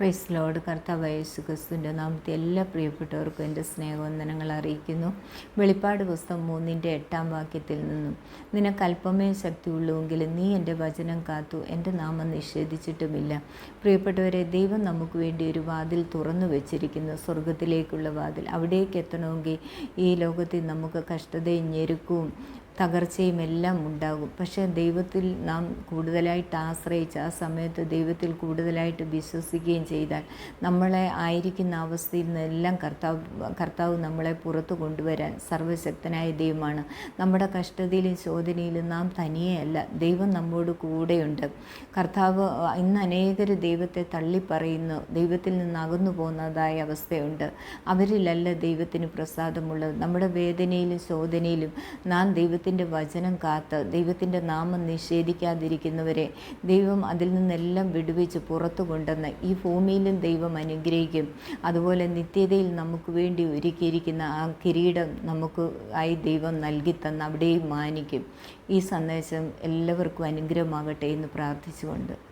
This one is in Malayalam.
പ്രൈസ് ലോഡ് കർത്താവ് യേശു ക്രിസ്തുവിന്റെ നാമത്തെ എല്ലാ പ്രിയപ്പെട്ടവർക്കും എന്റെ സ്നേഹവന്ദനങ്ങൾ അറിയിക്കുന്നു. വെളിപ്പാട് പുസ്തകം മൂന്നിന്റെ എട്ടാം വാക്യത്തിൽ നിന്നും നിനക്ക് അല്പമേ ശക്തിയുള്ളുവെങ്കിലും നീ എന്റെ വചനം കാത്തു എന്റെ നാമം നിഷേധിച്ചിട്ടുമില്ല. പ്രിയപ്പെട്ടവരെ ദൈവം നമുക്ക് വേണ്ടി ഒരു വാതിൽ തുറന്നു വെച്ചിരിക്കുന്നു. സ്വർഗത്തിലേക്കുള്ള വാതിൽ അവിടേക്ക് എത്തണമെങ്കിൽ ഈ ലോകത്തിൽ നമുക്ക് കഷ്ടതയും ഞെരുക്കവും തകർച്ചയും എല്ലാം ഉണ്ടാകും. പക്ഷേ ദൈവത്തിൽ നാം കൂടുതലായിട്ട് ആശ്രയിച്ച് ആ സമയത്ത് ദൈവത്തിൽ കൂടുതലായിട്ട് വിശ്വസിക്കുകയും ചെയ്താൽ നമ്മളെ ആയിരിക്കുന്ന അവസ്ഥയിൽ നിന്നെല്ലാം കർത്താവ് കർത്താവ് നമ്മളെ പുറത്തു കൊണ്ടുവരാൻ സർവശക്തനായ ദൈവമാണ്. നമ്മുടെ കഷ്ടതയിലും ശോധനയിലും നാം തനിയെയല്ല. ദൈവം നമ്മോട് കൂടെയുണ്ട്. കർത്താവ് ഇന്ന് അനേകർ ദൈവത്തെ തള്ളിപ്പറയുന്നു. ദൈവത്തിൽ നിന്ന് അകന്നു പോകുന്നതായ അവസ്ഥയുണ്ട്. അവരിലല്ല ദൈവത്തിന് പ്രസാദമുള്ളത്. നമ്മുടെ വേദനയിലും ശോധനയിലും നാം ദൈവത്തിന്റെ വചനം കാത്ത് ദൈവത്തിന്റെ നാമം നിഷേധിക്കാതിരിക്കുന്നവരെ ദൈവം അതിൽ നിന്നെല്ലാം വിടുവിച്ച് പുറത്തു കൊണ്ടുവന്ന് ഈ ഭൂമിയിലും ദൈവം അനുഗ്രഹിക്കും. അതുപോലെ നിത്യതയിൽ നമുക്ക് വേണ്ടി ഒരുക്കിയിരിക്കുന്ന ആ കിരീടം നമുക്ക് ആയി ദൈവം നൽകി തന്ന് അവിടെയും മാനിക്കും. ഈ സന്ദേശം എല്ലാവർക്കും അനുഗ്രഹമാകട്ടെ എന്ന് പ്രാർത്ഥിച്ചുകൊണ്ട്.